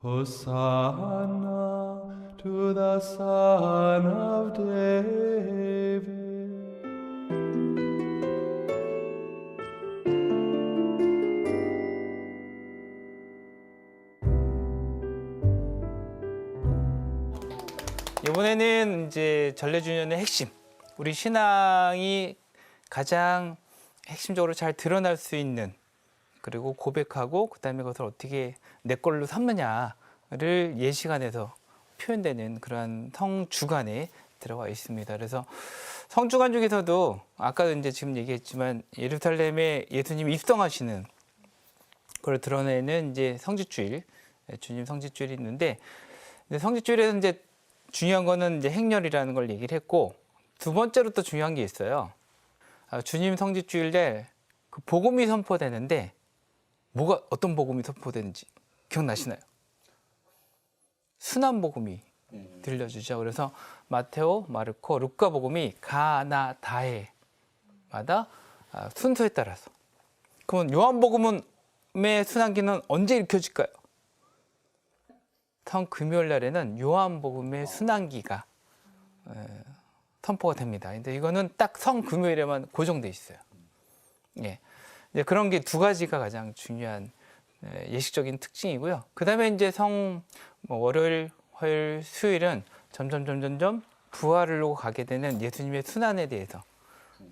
Hosanna to the Son of David. 이번에는 이제 전래주년의 핵심, 우리 신앙이 가장 핵심적으로 잘 드러날 수 있는 그리고 고백하고 그다음에 그것을 어떻게 내 걸로 삼느냐를 예시간에서 표현되는 그러한 성주간에 들어가 있습니다. 그래서 성주간 중에서도 아까도 이제 지금 얘기했지만 예루살렘에 예수님이 입성하시는 그걸 드러내는 이제 성지주일, 주님 성지주일이 있는데 성지주일에서 이제 중요한 거는 이제 행렬이라는 걸 얘기를 했고 두 번째로 또 중요한 게 있어요. 아, 주님 성지주일 날 그 복음이 선포되는데 뭐가 어떤 복음이 선포되는지 기억나시나요? 순환 복음이 들려주죠. 그래서 마테오, 마르코, 루카 복음이 가나 다해마다 아, 순서에 따라서. 그러면 요한 복음의 순환기는 언제 읽혀질까요? 성 금요일 날에는 요한 복음의 순환기가 에, 선포가 됩니다. 근데 이거는 딱 성 금요일에만 고정돼 있어요. 예. 이제 그런 게 두 가지가 가장 중요한 에, 예식적인 특징이고요. 그 다음에 이제 성 뭐 월요일, 화요일, 수요일은 점점 점점점 부활로 가게 되는 예수님의 순환에 대해서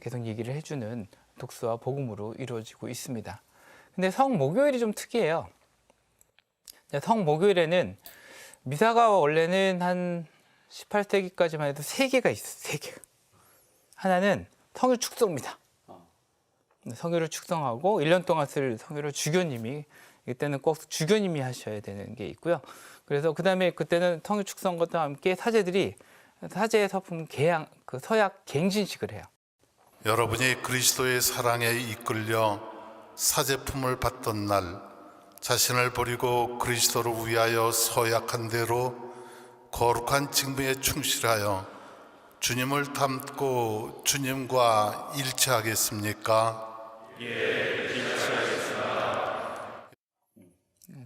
계속 얘기를 해주는 독서와 복음으로 이루어지고 있습니다. 근데 성 목요일이 좀 특이해요. 성 목요일에는 미사가 원래는 한 18세기까지만 해도 세 개가 있어요. 세 개. 하나는 성유 축성입니다. 성유를 축성하고 1년 동안 쓸 성유를 주교님이 이때는 꼭 주교님이 하셔야 되는 게 있고요. 그래서 그다음에 그때는 성유 축성과 함께 사제들이 사제 서품 개양 그 서약 갱신식을 해요. 여러분이 그리스도의 사랑에 이끌려 사제품을 받던 날 자신을 버리고 그리스도를 위하여 서약한 대로 거룩한 직무에 충실하여 주님을 닮고 주님과 일치하겠습니까?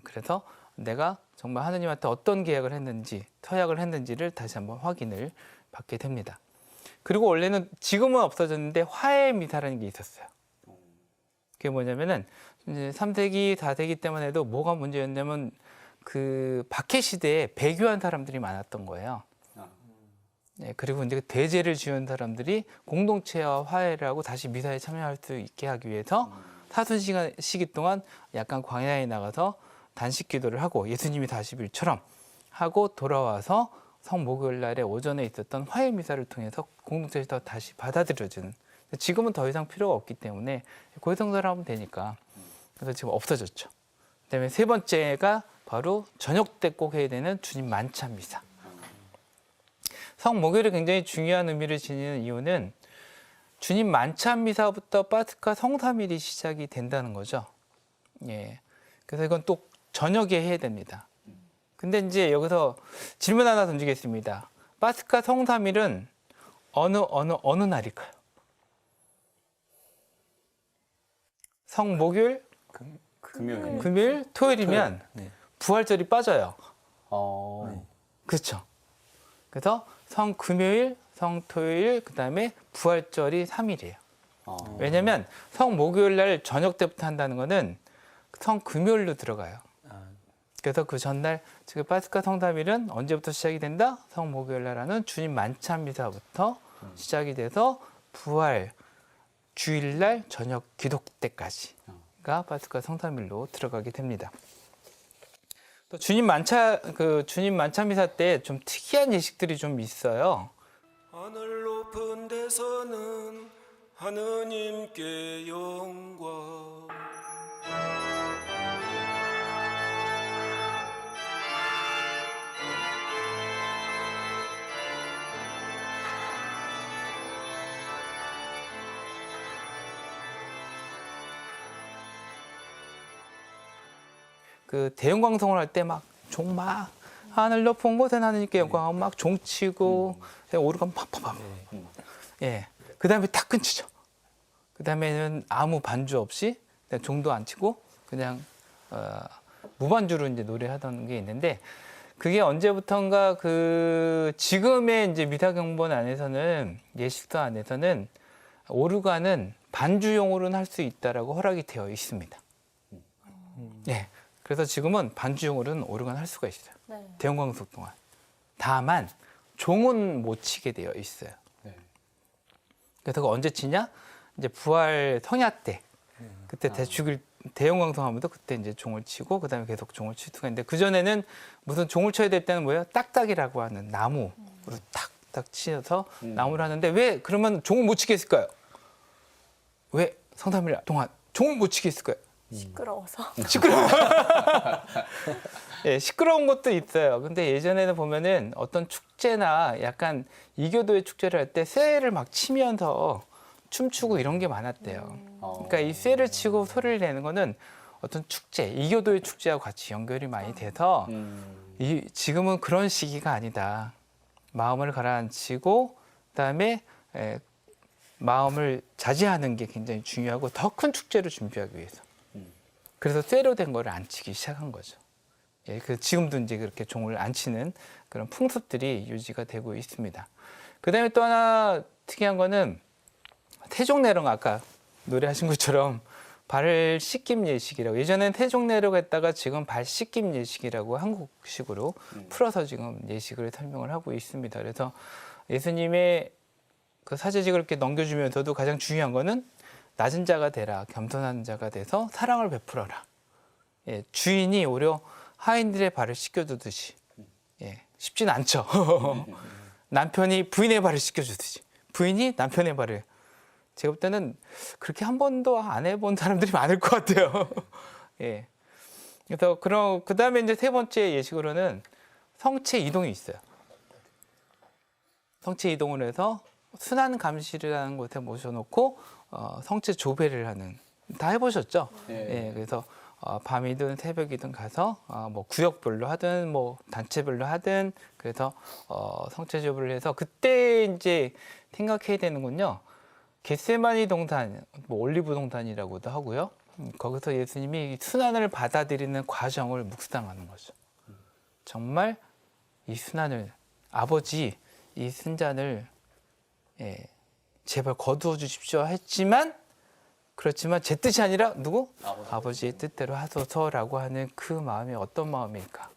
그래서 내가 정말 하느님한테 어떤 계약을 했는지 서약을 했는지를 다시 한번 확인을 받게 됩니다. 그리고 원래는 지금은 없어졌는데 화해 미사라는 게 있었어요. 그게 뭐냐면은 이제 3세기, 4세기 때만 해도 뭐가 문제였냐면 그 박해 시대에 배교한 사람들이 많았던 거예요. 네, 그리고 이제 대제를 지은 사람들이 공동체와 화해를 하고 다시 미사에 참여할 수 있게 하기 위해서 사순 시간 시기 동안 약간 광야에 나가서 단식 기도를 하고 예수님이 40일처럼 하고 돌아와서 성 목요일 날에 오전에 있었던 화해 미사를 통해서 공동체에서 다시 받아들여지는 지금은 더 이상 필요가 없기 때문에 고해성사를 하면 되니까 그래서 지금 없어졌죠. 그다음에 세 번째가 바로 저녁 때 꼭 해야 되는 주님 만찬 미사. 성 목요일이 굉장히 중요한 의미를 지니는 이유는 주님 만찬 미사부터 파스카 성삼일이 시작이 된다는 거죠. 예. 그래서 이건 또 저녁에 해야 됩니다. 근데 이제 여기서 질문 하나 던지겠습니다. 파스카 성삼일은 어느 어느 어느 날일까요? 성 목요일, 금요일. 금요일, 토요일이면 네. 부활절이 빠져요. 어. 그렇죠. 그래서 성 금요일, 성 토요일, 그 다음에 부활절이 3일이에요. 어. 왜냐면 성 목요일 날 저녁 때부터 한다는 거는 성 금요일로 들어가요. 아, 그래서 그 전날 즉 파스카 성삼일은 언제부터 시작이 된다? 성 목요일 날 하는 주님 만찬 미사부터 시작이 돼서 부활 주일날 저녁 기독 때까지가 파스카 성삼일로 들어가게 됩니다. 또 주님 만찬 그 주님 만찬 미사 때 좀 특이한 예식들이 좀 있어요. 하늘 높은 데서는 하느님께 영광 그 대형 방송을 할 때 막 종 막 하늘 높은 곳에 하나님께 영광하고 막 종치고 오르간 팍팍팍 예. 그 다음에 딱 끊치죠. 그 다음에는 아무 반주 없이 그냥 종도 안 치고 그냥 어, 무반주로 이제 노래하던 게 있는데 그게 언제부턴가 그 지금의 이제 미사 경본 안에서는 예식도 안에서는 오르간은 반주용으로는 할 수 있다라고 허락이 되어 있습니다. 네. 그래서 지금은 반주용으로는 오르간 할 수가 있어요. 네. 대형광석 동안. 다만 종은 못 치게 되어 있어요. 네. 그래서 그거 언제 치냐? 이제 부활 성야 때 그때 아. 대축일 대형 광성 하면도 그때 이제 종을 치고 그다음에 계속 종을 있는데 그 전에는 무슨 종을 쳐야 될 때는 뭐예요? 딱딱이라고 하는 나무로 탁탁 치어서 음. 나무를 하는데 왜 그러면 종을 못 치게 했을까요? 왜 성삼일 동안 종을 못 치게 했을까요? 시끄러워서. 시끄러워. 예, 시끄러운 것도 있어요. 근데 예전에는 보면은 어떤 축제나 약간 이교도의 축제를 할 때 쇠를 막 치면서 춤추고 이런 게 많았대요. 어. 그러니까 이 쇠를 치고 소리를 내는 거는 어떤 축제, 이교도의 축제하고 같이 연결이 많이 돼서 음. 이 지금은 그런 시기가 아니다. 마음을 가라앉히고 그다음에 에, 마음을 자제하는 게 굉장히 중요하고 더 큰 축제를 준비하기 위해서. 음. 그래서 쇠로 된 거를 안 치기 시작한 거죠. 예, 그 지금도 이제 그렇게 종을 안 치는 그런 풍습들이 유지가 되고 있습니다. 그 다음에 또 하나 특이한 거는 태종내령 아까 노래하신 것처럼 발 씻김 예식이라고 예전엔 태종내령 했다가 지금 발 씻김 예식이라고 한국식으로 음. 풀어서 지금 예식을 설명을 하고 있습니다. 그래서 예수님의 그 사제직을 이렇게 넘겨주면서도 가장 중요한 거는 낮은 자가 되라 겸손한 자가 돼서 사랑을 베풀어라. 예, 주인이 오히려 하인들의 발을 씻겨주듯이 예, 쉽진 않죠. 남편이 부인의 발을 씻겨주듯이 부인이 남편의 발을 제가 볼 때는 그렇게 한 번도 안 해본 사람들이 많을 것 같아요. 예. 그래서 그런 그 다음에 이제 세 번째 예식으로는 성체 이동이 있어요. 성체 이동을 해서 순환 감시라는 곳에 모셔놓고 어, 성체 조배를 하는 다 해보셨죠? 네. 예, 그래서 어, 밤이든 새벽이든 가서 어, 뭐 구역별로 하든 뭐 단체별로 하든 그래서 어, 성체 조배를 해서 그때 이제 생각해야 되는군요. 겟세마니 동산, 뭐 올리브 동산이라고도 하고요. 음, 거기서 예수님이 순환을 받아들이는 과정을 묵상하는 거죠. 정말 이 순환을 아버지 이 순잔을 예, 제발 거두어 주십시오 했지만 그렇지만 제 뜻이 아니라 누구 아버지. 아버지 의 뜻대로 하소서라고 하는 그 마음이 어떤 마음일까?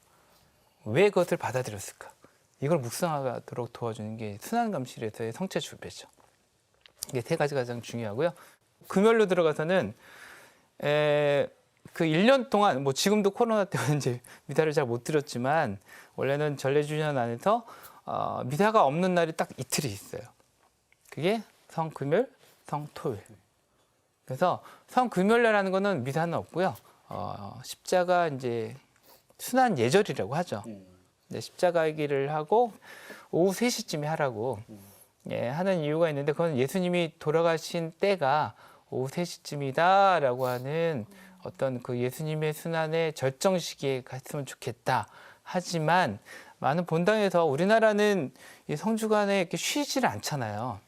왜 그것을 받아들였을까? 이걸 묵상하도록 도와주는 게 순환감실에서의 성체 주배죠. 이게 세 가지 가장 중요하고요. 금요일로 들어가서는 에, 그 1년 동안 뭐 지금도 코로나 때문에 이제 미사를 잘 못 드렸지만 원래는 전례주년 안에서 어, 미사가 없는 날이 딱 이틀이 있어요. 그게 성금요일, 성토요일. 그래서 성금요일이라는 거는 미사는 없고요. 어, 십자가 이제 순환 예절이라고 하죠. 음. 네, 십자가 길을 하고 오후 3시쯤에 하라고 예, 하는 이유가 있는데 그건 예수님이 돌아가신 때가 오후 3시쯤이다라고 하는 어떤 그 예수님의 순환의 절정 시기에 갔으면 좋겠다. 하지만 많은 본당에서 우리나라는 이 성주간에 이렇게 쉬지를 않잖아요.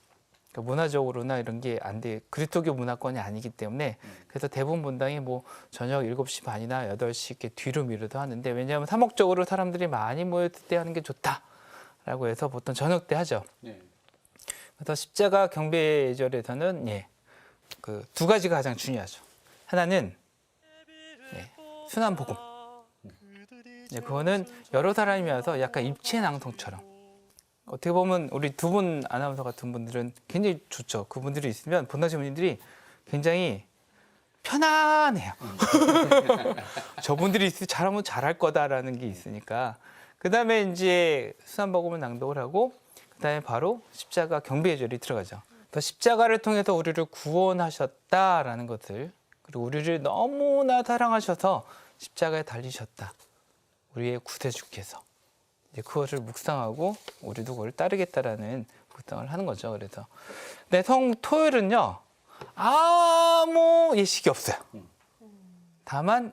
그러니까 문화적으로나 이런 게 안 돼. 그리스도교 문화권이 아니기 때문에 그래서 대부분 본당이 뭐 저녁 7시 반이나 8시 이렇게 뒤로 미루도 하는데 왜냐하면 사목적으로 사람들이 많이 모였을 때 하는 게 좋다라고 해서 보통 저녁 때 하죠. 네. 그래서 십자가 경배 예절에서는 예, 그 두 가지가 가장 중요하죠. 하나는 예, 순환 복음. 예, 그거는 여러 사람이 와서 약간 입체 낭송처럼 어떻게 보면 우리 두 분 아나운서 같은 분들은 굉장히 좋죠. 그분들이 있으면 본당시 분들이 굉장히 편안해요. 저분들이 있으 잘하면 잘할 거다라는 게 있으니까. 그 다음에 이제 수산복음을 낭독을 하고 그 다음에 바로 십자가 경배예절이 들어가죠. 또 십자가를 통해서 우리를 구원하셨다라는 것을 그리고 우리를 너무나 사랑하셔서 십자가에 달리셨다. 우리의 구세주께서 이제 그것을 묵상하고 우리도 그걸 따르겠다라는 묵상을 하는 거죠. 그래서 근데 성 토요일은요 아무 예식이 없어요. 다만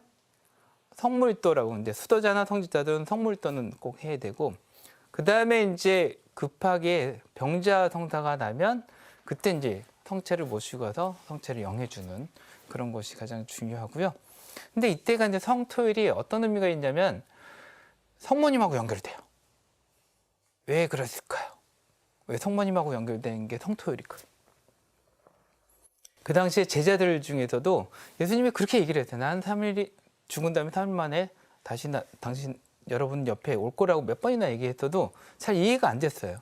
성물도라고 이제 수도자나 성직자들은 성물도는 꼭 해야 되고 그 다음에 이제 급하게 병자 성사가 나면 그때 이제 성체를 모시고 가서 성체를 영해주는 그런 것이 가장 중요하고요. 근데 이때가 이제 성토일이 어떤 의미가 있냐면 성모님하고 연결돼요. 왜 그랬을까요? 왜 성모님하고 연결된 게 성토일일까요? 그 당시에 제자들 중에서도 예수님이 그렇게 얘기를 했어요. 난 3일이 죽은 다음에 3일 만에 다시 나, 당신 여러분 옆에 올 거라고 몇 번이나 얘기했어도 잘 이해가 안 됐어요.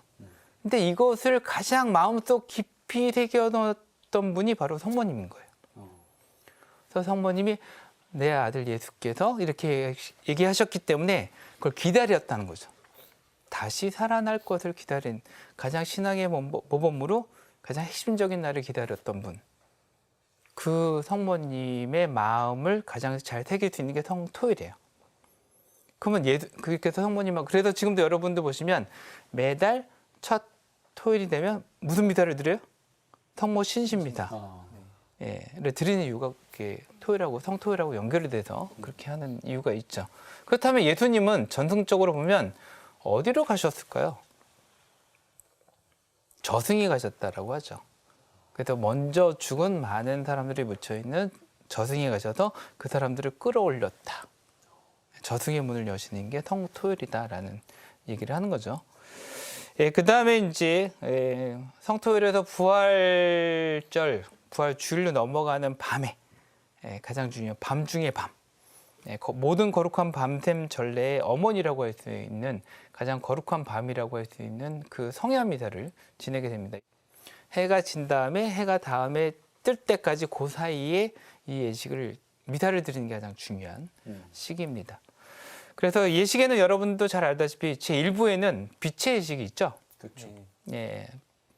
근데 이것을 가장 마음속 깊이 새겨넣었던 분이 바로 성모님인 거예요. 그래서 성모님이 내 아들 예수께서 이렇게 얘기하셨기 때문에 그걸 기다렸다는 거죠. 다시 살아날 것을 기다린 가장 신앙의 모범- 모범으로 가장 핵심적인 날을 기다렸던 분. 그 성모님의 마음을 가장 잘 새길 수 있는 게 성토일이에요. 그러면 예수, 그렇게해서 성모님하고 그래서 지금도 여러분들 보시면 매달 첫 토요일이 되면 무슨 미사를 드려요? 성모 신시입니다. 아, 예,를 드리는 이유가 그게 토요일하고 성토요일하고 연결이 돼서 그렇게 하는 이유가 있죠. 그렇다면 예수님은 전승적으로 보면 어디로 가셨을까요? 저승에 가셨다라고 하죠. 그래서 먼저 죽은 많은 사람들이 묻혀 있는 저승에 가셔서 그 사람들을 끌어올렸다. 저승의 문을 여시는 게 성토요일이다라는 얘기를 하는 거죠. 예, 그 다음에 이제 예, 성토일에서 부활절, 부활 주일로 넘어가는 밤에 예, 가장 중요한 밤 중의 밤. 예, 거- 모든 거룩한 밤샘 전례의 어머니라고 할 수 있는 가장 거룩한 밤이라고 할 수 있는 그 성야 미사를 지내게 됩니다. 해가 진 다음에 해가 다음에 뜰 때까지 그 사이에 이 예식을 미사를 드리는 게 가장 중요한 음. 시기입니다. 그래서 예식에는 여러분도 잘 알다시피 제 1부에는 빛의 예식이 있죠. 그렇죠. 예,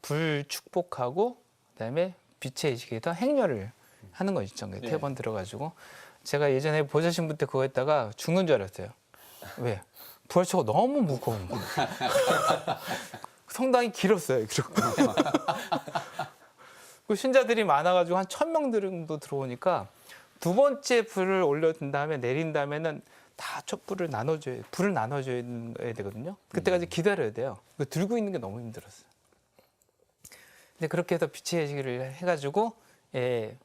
불 축복하고 그다음에 빛의 예식에서 행렬을 하는 거 있죠. 네. 세번 들어가지고 제가 예전에 보좌신부 때 그거 했다가 죽는 줄 알았어요. 왜? 부활초가 너무 무거운 거예요. 성당이 길었어요. 그리고 그 신자들이 많아가지고 한 천 명 정도 들어오니까 두 번째 불을 올려둔 다음에 내린 다음에는 다 촛불을 나눠줘야 불을 나눠줘야 되거든요. 그때까지 기다려야 돼요. 그 들고 있는 게 너무 힘들었어요. 근데 그렇게 해서 빛의 예식을 해가지고 예,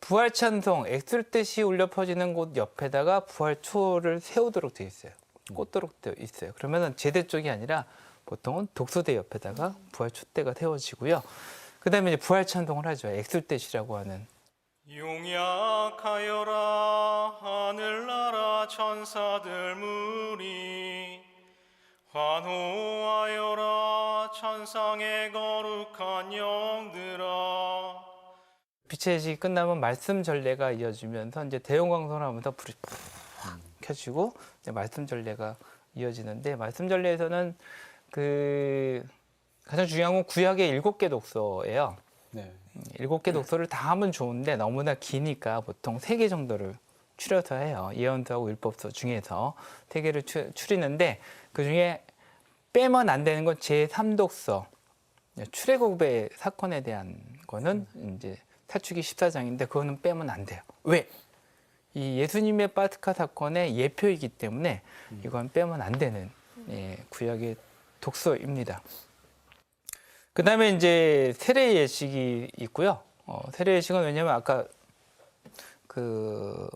부활 찬송 엑슬뜻이 울려 퍼지는 곳 옆에다가 부활초를 세우도록 되어 있어요. 꽂도록 되어 있어요. 그러면은 제대 쪽이 아니라 보통은 독소대 옆에다가 부활 촛대가 세워지고요. 그다음에 이제 부활 찬송을 하죠. 엑슬뜻이라고 하는 용약하여라 하늘나라 천사들 무리 환호하여라 천상의 거룩한 영들아 빛의 예식이 끝나면 말씀 전례가 이어지면서 이제 대용광선을 하면서 불이 푹 켜지고 이제 말씀 전례가 이어지는데 말씀 전례에서는 그 가장 중요한 건 구약의 일곱 개 독서예요. 네. 일곱 개 독서를 다 하면 좋은데 너무나 기니까 보통 세 개 정도를 추려서 해요. 예언서하고 율법서 중에서 세 개를 추, 추리는데 그 중에 빼면 안 되는 건 제3독서 출애굽의 사건에 대한 거는 이제 탈출기 14장인데 그거는 빼면 안 돼요. 왜? 이 예수님의 파스카 사건의 예표이기 때문에 이건 빼면 안 되는 예, 구약의 독서입니다. 그 다음에 이제 세례 예식이 있고요. 어, 세례 예식은 왜냐면 아까 그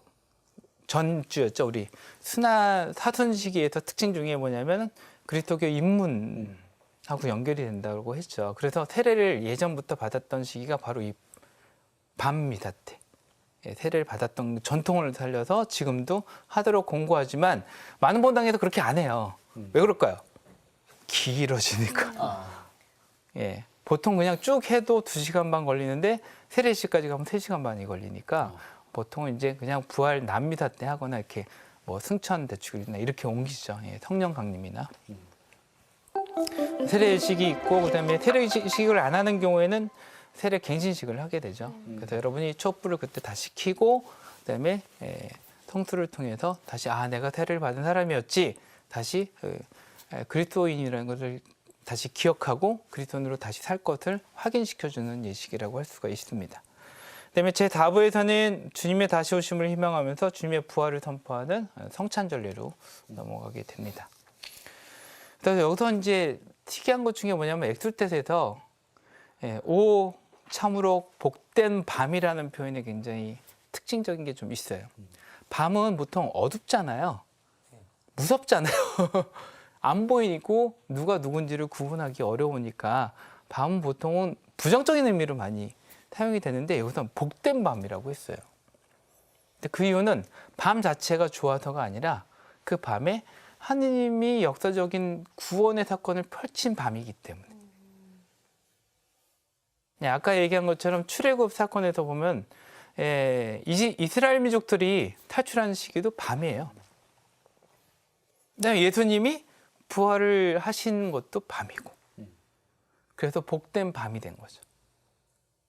전주였죠. 우리 순화 사순 시기에서 특징 중에 뭐냐면 그리스도교 입문하고 연결이 된다고 했죠. 그래서 세례를 예전부터 받았던 시기가 바로 이 밤미사 때. 예, 세례를 받았던 전통을 살려서 지금도 하도록 공고하지만 많은 본당에서 그렇게 안 해요. 왜 그럴까요? 길어지니까. 아, 예. 보통 그냥 쭉 해도 두시간반 걸리는데 세례식까지 가면 세시간 반이 걸리니까 보통은 이제 그냥 부활 남미사 때 하거나 이렇게 뭐 승천 대축일이나 이렇게 옮기죠. 예, 성령 강림이나. 세례식이 있고 그다음에 세례식을 안 하는 경우에는 세례 갱신식을 하게 되죠. 그래서 여러분이 촛불을 그때 다시 켜고 그다음에 예, 성수를 통해서 다시 아 내가 세례를 받은 사람이었지 다시 그, 에, 그리스도인이라는 것을 다시 기억하고 그리스도인으로 다시 살 것을 확인시켜주는 예식이라고 할 수가 있습니다. 그다음에 제 4부에서는 주님의 다시 오심을 희망하면서 주님의 부활을 선포하는 성찬절례로 넘어가게 됩니다. 그래서 여기서 이제 특이한 것 중에 뭐냐면 엑술텟에서 예, 오 참으로 복된 밤이라는 표현이 굉장히 특징적인 게 좀 있어요. 밤은 보통 어둡잖아요. 무섭잖아요. 안 보이고 누가 누군지를 구분하기 어려우니까 밤은 보통은 부정적인 의미로 많이 사용이 되는데 여기서 복된 밤이라고 했어요. 근데 그 이유는 밤 자체가 좋아서가 아니라 그 밤에 하느님이 역사적인 구원의 사건을 펼친 밤이기 때문에. 네, 아까 얘기한 것처럼 출애굽 사건에서 보면 에, 이- 이스라엘 민족들이 탈출하는 시기도 밤이에요. 그다음에 예수님이 부활을 하신 것도 밤이고. 그래서 복된 밤이 된 거죠.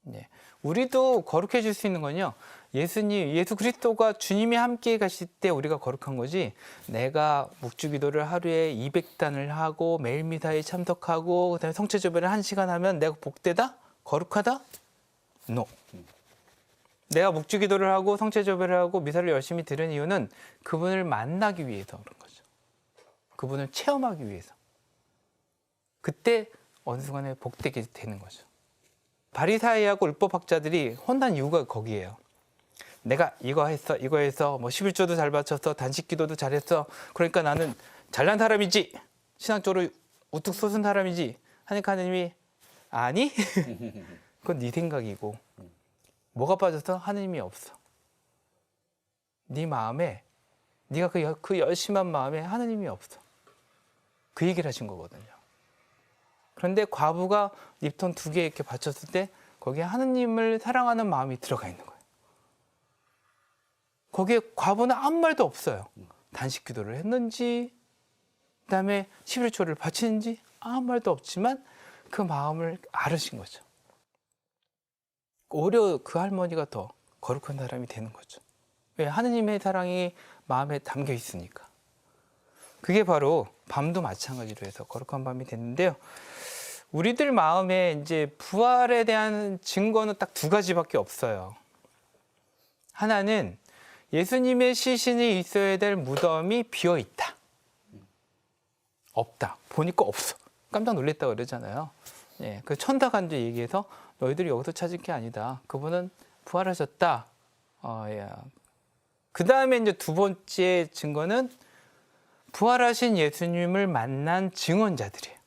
네. 우리도 거룩해질 수 있는 건요. 예수님, 예수 그리스도가 주님이 함께 가실 때 우리가 거룩한 거지. 내가 묵주 기도를 하루에 200단을 하고 매일 미사에 참석하고 그다음에 성체 조배를 1시간 하면 내가 복되다? 거룩하다? No. 내가 묵주 기도를 하고 성체 조배를 하고 미사를 열심히 들은 이유는 그분을 만나기 위해서 그런 거죠. 그분을 체험하기 위해서. 그때 어느 순간에 복되게 되는 거죠. 바리사이하고 율법학자들이 혼난 이유가 거기에요. 내가 이거 했어, 이거 해서 뭐 11조도 잘 바쳤어, 단식 기도도 잘했어. 그러니까 나는 잘난 사람이지. 신앙적으로 우뚝 솟은 사람이지. 하니까 하느님이 아니? 그건 네 생각이고. 뭐가 빠져서 하느님이 없어. 네 마음에 네가 그, 여- 그 열심한 마음에 하느님이 없어. 그 얘기를 하신 거거든요. 그런데 과부가 립톤 두 개 이렇게 받쳤을 때 거기에 하느님을 사랑하는 마음이 들어가 있는 거예요. 거기에 과부는 아무 말도 없어요. 단식 기도를 했는지, 그 다음에 11조를 바치는지 아무 말도 없지만 그 마음을 알으신 거죠. 오히려 그 할머니가 더 거룩한 사람이 되는 거죠. 왜? 하느님의 사랑이 마음에 담겨 있으니까. 그게 바로 밤도 마찬가지로 해서 거룩한 밤이 됐는데요. 우리들 마음에 이제 부활에 대한 증거는 딱 두 가지밖에 없어요. 하나는 예수님의 시신이 있어야 될 무덤이 비어 있다. 없다. 보니까 없어. 깜짝 놀랐다 그러잖아요. 예, 그 천다간주 얘기해서 너희들이 여기서 찾을 게 아니다. 그분은 부활하셨다. 어, 예. 그 다음에 이제 두 번째 증거는 부활하신 예수님을 만난 증언자들이에요.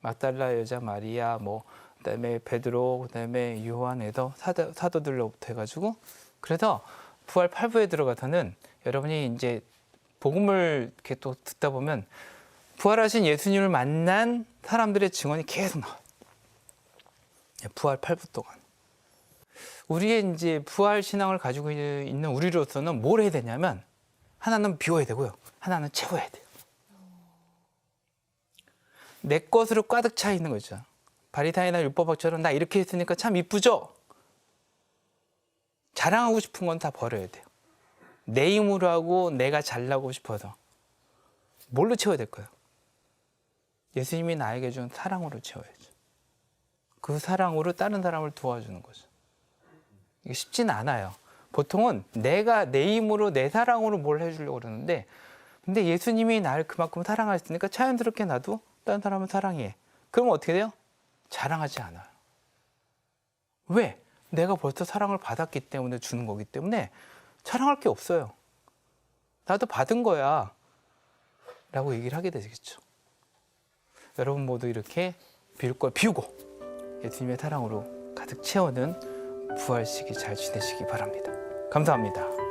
막달라 여자 마리아, 뭐 그 다음에 베드로, 그 다음에 요한에서 사도, 사도들로부터 해가지고 그래서 부활 8부에 들어가서는 여러분이 이제 복음을 이렇게 또 듣다 보면 부활하신 예수님을 만난 사람들의 증언이 계속 나와요. 예, 부활 8부 동안. 우리의 이제 부활 신앙을 가지고 있는 우리로서는 뭘 해야 되냐면 하나는 비워야 되고요. 하나는 채워야 돼요. 내 것으로 가득 차 있는 거죠. 바리타이나 율법학처럼 나 이렇게 했으니까 참 이쁘죠? 자랑하고 싶은 건 다 버려야 돼요. 내 힘으로 하고 내가 잘나고 싶어서. 뭘로 채워야 될까요? 예수님이 나에게 준 사랑으로 채워야죠. 그 사랑으로 다른 사람을 도와주는 거죠. 이게 쉽지는 않아요. 보통은 내가 내 힘으로 내 사랑으로 뭘 해주려고 그러는데 근데 예수님이 나를 그만큼 사랑하셨으니까 자연스럽게 나도 다른 사람을 사랑해. 그러면 어떻게 돼요? 자랑하지 않아요. 왜? 내가 벌써 사랑을 받았기 때문에 주는 거기 때문에 자랑할 게 없어요. 나도 받은 거야. 라고 얘기를 하게 되겠죠. 여러분 모두 이렇게 비울 걸 비우고 예수님의 사랑으로 가득 채우는 부활 시기 잘 지내시기 바랍니다. 감사합니다.